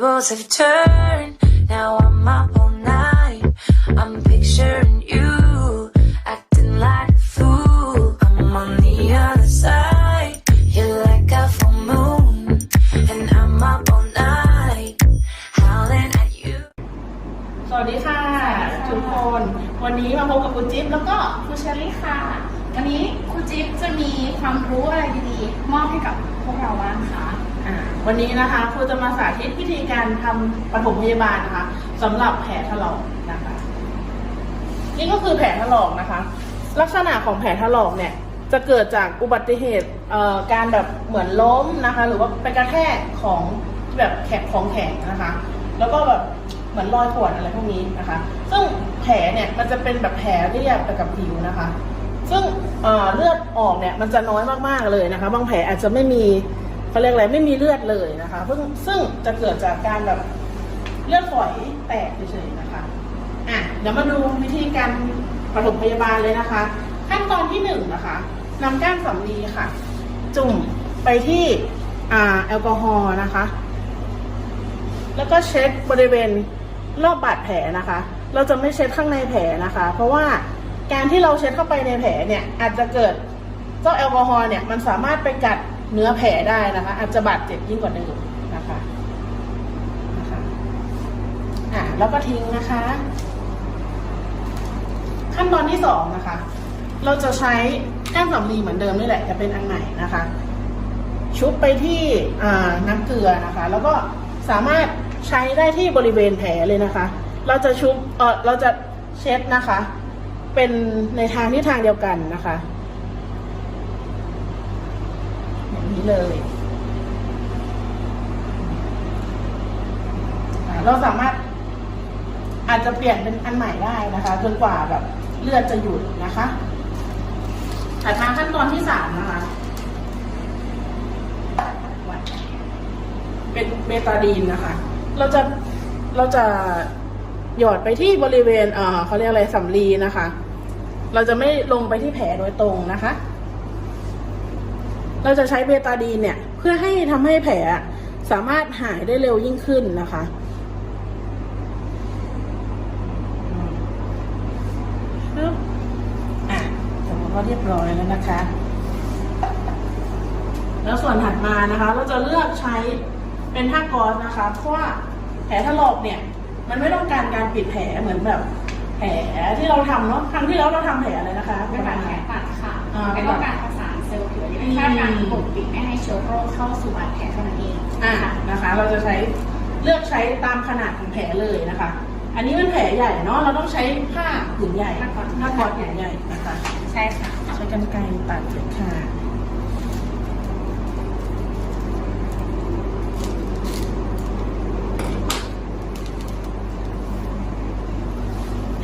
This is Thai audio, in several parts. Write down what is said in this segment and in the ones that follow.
tables have turned. Now I'm up all night. I'm picturing สวัสดีค่ะทุกคน วันนี้มาพบกับคุณจิ๊บแล้วก็ครูเชอรี่ค่ะ วันนี้ครูจิ๊บจะมีความรู้อะไรดีๆ มอบให้กับพวกเราบ้างคะอ่าวันนี้นะคะครูจะมาสาธิตวิธีการทำปฐมพยาบาลนะคะสำหรับแผลถลอกนะคะ นี่ก็คือแผลถลอกนะคะ ลักษณะของแผลถลอกเนี่ยจะเกิดจากอุบัติเหตุเอ่อการแบบเหมือนล้มนะคะ หรือว่าไปกระแทกของแบบแข็งของแข็งนะคะ แล้วก็แบบ เหมือนรอยขวดอะไรพวกนี้นะคะ ซึ่งแผลเนี่ยมันจะเป็นแบบแผลเรียบไปกับผิวนะคะ ซึ่งเเลือดออกเนี่ยมันจะน้อยมากๆเลยนะคะ บางแผลอาจจะไม่มีเขาเรียกอะไรไม่มีเลือดเลยนะคะซึ่งซึ่งจะเกิดจากการแบบเลือดฝอยแตกเฉยๆนะคะอะเดี๋ยวมาดูวิธีการปฐมพยาบาลเลยนะคะ ขั้นตอนที่หนึ่งนะคะนำก้านสำลีค่ะ จุ่มไปที่อ่าแอลกอฮอล์นะคะ แล้วก็เช็ดบริเวณ รอบบาดแผลนะคะ เราจะไม่เช็ดข้างในแผลนะคะ เพราะว่าการที่เราเช็ดเข้าไปในแผลเนี่ยอาจจะเกิดเจ้าแอลกอฮอล์เนี่ยมันสามารถไปกัดเนื้อแผลได้นะคะ อาจจะบาดเจ็บยิ่งกว่าเดิมนะคะนะคะอะแล้วก็ทิ้งนะคะ ขั้นตอนที่สองนะคะ เราจะใช้แก้มสำลีเหมือนเดิมนี่แหละจะเป็นอันไหนนะคะ ชุบไปที่น้ำเกลือนะคะ แล้วก็สามารถ ใช้ได้ที่บริเวณแผลเลยนะคะ เราจะชุบเออเราจะเช็ดนะคะ เป็นในทางที่ทางเดียวกันนะคะอย่างนี้เลยเราสามารถอาจจะเปลี่ยนเป็นอันใหม่ได้นะคะจนกว่าแบบเลือดจะหยุดนะคะถัดมาขั้นตอนที่สามนะคะเป็นเบตาดีนนะคะ เราจะเราจะหยอดไปที่บริเวณเออเขาเรียกอะไรสำลีนะคะ เราจะไม่ลงไปที่แผลโดยตรงนะคะ เราจะใช้เบตาดีนเนี่ย เพื่อให้ทำให้แผลสามารถหายได้เร็วยิ่งขึ้นนะคะปึ๊บอะสมมติว่าเรียบร้อยแล้วนะคะ แล้วส่วนถัดมานะคะ เราจะเลือกใช้ เป็นผ้าก๊อซนะคะ เพราะว่าแผลถลอกเนี่ย มันไม่ต้องการการปิดแผลเหมือนแบบแผลที่เราทำเนาะครั้งที่แล้วเราทำแผลอะไรนะคะเป็นการแผลตัดค่ะอ่าเป็นต้องการประสานเซลล์ผิวอันนี้เป็นแค่การปกปิดไม่ให้เชื้อโรคเข้าสู่บาดแผลเท่านั้นเองอะนะคะ เราจะใช้เลือกใช้ตามขนาดของแผลเลยนะคะ อันนี้เป็นแผลใหญ่เนาะเราต้องใช้ผ้าผืนใหญ่ผ้าก๊อซผ้าก๊อซผืนใหญ่นะคะ ใช่ค่ะใช้กันไกรตัดเลยค่ะ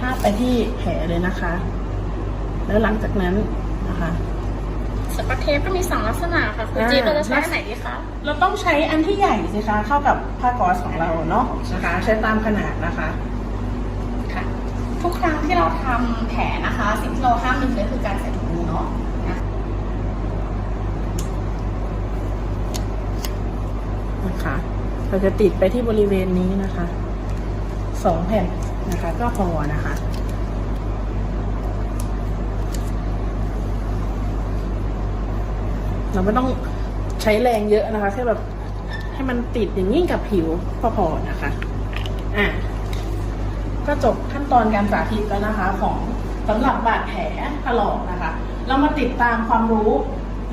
ทาบ ไปที่แผลเลยนะคะ แล้วหลังจากนั้นนะคะสปาเทปก็มีสองลักษณะค่ะคุณจิ๊บอ่าเราจะใช้อันไหนดีคะเราต้องใช้อันที่ใหญ่สิคะเท่ากับผ้าก๊อซของเราเนาะนะคะ ใช้ตามขนาดนะคะค่ะ ทุกครั้งที่เราทำแผลนะคะ สิ่งที่เราห้ามลืมเลยคือการใส่ถุงมือเนาะนะนะคะ เราจะติดไปที่บริเวณนี้นะคะสองแผ่นนะคะ ก็พอนะคะ เราไม่ต้องใช้แรงเยอะนะคะแค่แบบให้มันติดอย่างนี้กับผิวพอๆนะคะอะก็จบขั้นตอนการสาธิตแล้วนะคะ ของสำหรับบาดแผลถลอกนะคะ เรามาติดตามความรู้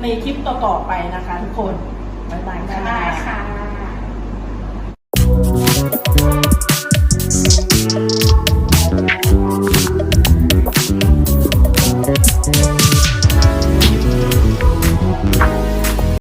ในคลิปต่อๆไปนะคะ ทุกคนบ๊ายบายค่ะ